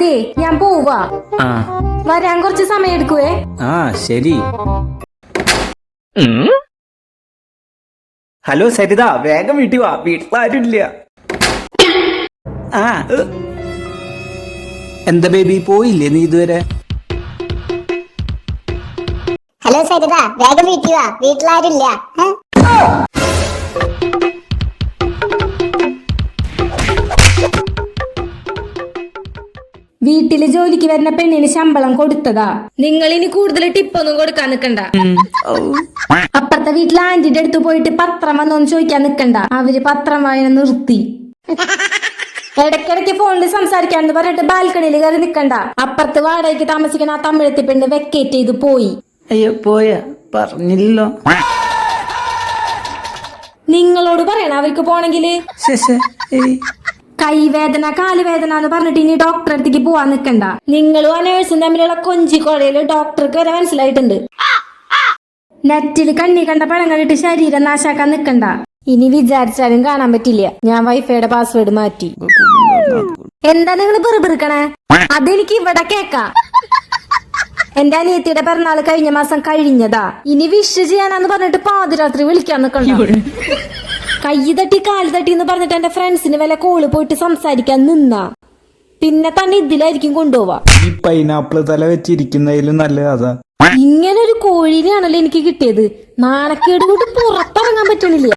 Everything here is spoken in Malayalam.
അതെ ഞാൻ പോവാ. ആ. വരാൻ കുറച്ച് സമയം എടുക്കുവേ ആ ശരി. ഹലോ സരിത. വേഗം വീട്ടിൽ വാ. വീട്ടിലാരുമില്ല ആ. എന്താ ബേബി പോയില്ലേ നീ ഇതുവരെ? ഹലോ സരിത. വേഗം വീട്ടിൽ വാ. വീട്ടിലാരുല്ല ഏ? വീട്ടിൽ ജോലിക്ക് വരുന്ന പെണ്ണിന് ശമ്പളം കൊടുത്തതാ. നിങ്ങൾ ഇനി കൂടുതൽ ടിപ്പൊന്നും കൊടുക്കാൻ നിക്കണ്ട. അപ്പുറത്തെ വീട്ടിലെ ആന്റിന്റെ അടുത്ത് പോയിട്ട് പത്രം വന്നോന്ന് ചോദിക്കാൻ നിക്കണ്ട. അവർ പത്രം വായന നിർത്തി. ഇടയ്ക്കിടയ്ക്ക് ഫോണിൽ സംസാരിക്കാന്ന് പറഞ്ഞിട്ട് ബാൽക്കണിയിൽ കയറി നിക്കണ്ട. അപ്പുറത്ത് വാടകയ്ക്ക് താമസിക്കുന്ന ആ തമിഴത്തി പെണ്ണ് വെക്കേറ്റ് ചെയ്ത് പോയി. അയ്യോ പോയ? പറഞ്ഞില്ലോ. നിങ്ങളോട് പറയണ അവർക്ക് പോണെങ്കിൽ. കൈവേദന കാലുവേദന എന്ന് പറഞ്ഞിട്ട് ഇനി ഡോക്ടറെ അടുത്തേക്ക് പോവാൻ നിക്കണ്ട. നിങ്ങളും ആ നേഴ്സും തമ്മിലുള്ള കൊഞ്ചിക്കൊടയിൽ ഡോക്ടർക്ക് വരെ മനസ്സിലായിട്ടുണ്ട്. നെറ്റിൽ കണ്ണി കണ്ട പഴം കണ്ടിട്ട് ശരീരം നാശാക്കാൻ നിക്കണ്ട. ഇനി വിചാരിച്ചാലും കാണാൻ പറ്റില്ല. ഞാൻ വൈഫൈയുടെ പാസ്വേഡ് മാറ്റി. എന്താ നിങ്ങൾ പെറുപെറുക്കണേ? അതെനിക്ക് ഇവിടെ കേക്കാം. എന്റെ അനിയത്തിയുടെ പിറന്നാൾ കഴിഞ്ഞ മാസം കഴിഞ്ഞതാ. ഇനി വിഷ് ചെയ്യാനാന്ന് പറഞ്ഞിട്ട് പാതിരാത്രി വിളിക്കാൻ നിക്കണ്ട. കൈ തട്ടി കാൽ തട്ടി എന്ന് പറഞ്ഞിട്ട് എന്റെ ഫ്രണ്ട്സിന് വല്ല കോൾ പോയിട്ട് സംസാരിക്കാൻ നിന്ന. പിന്നെ തന്നെ ഇതിലായിരിക്കും കൊണ്ടുപോവാ. ഈ പൈനാപ്പിൾ തല വെച്ചിരിക്കുന്നതിലും നല്ലത്. അതാ ഇങ്ങനെ ഒരു കോഴീനെയാണല്ലോ എനിക്ക് കിട്ടിയത്. നാണക്കേട് കൊണ്ട് പുറത്തിറങ്ങാൻ പറ്റണില്ല.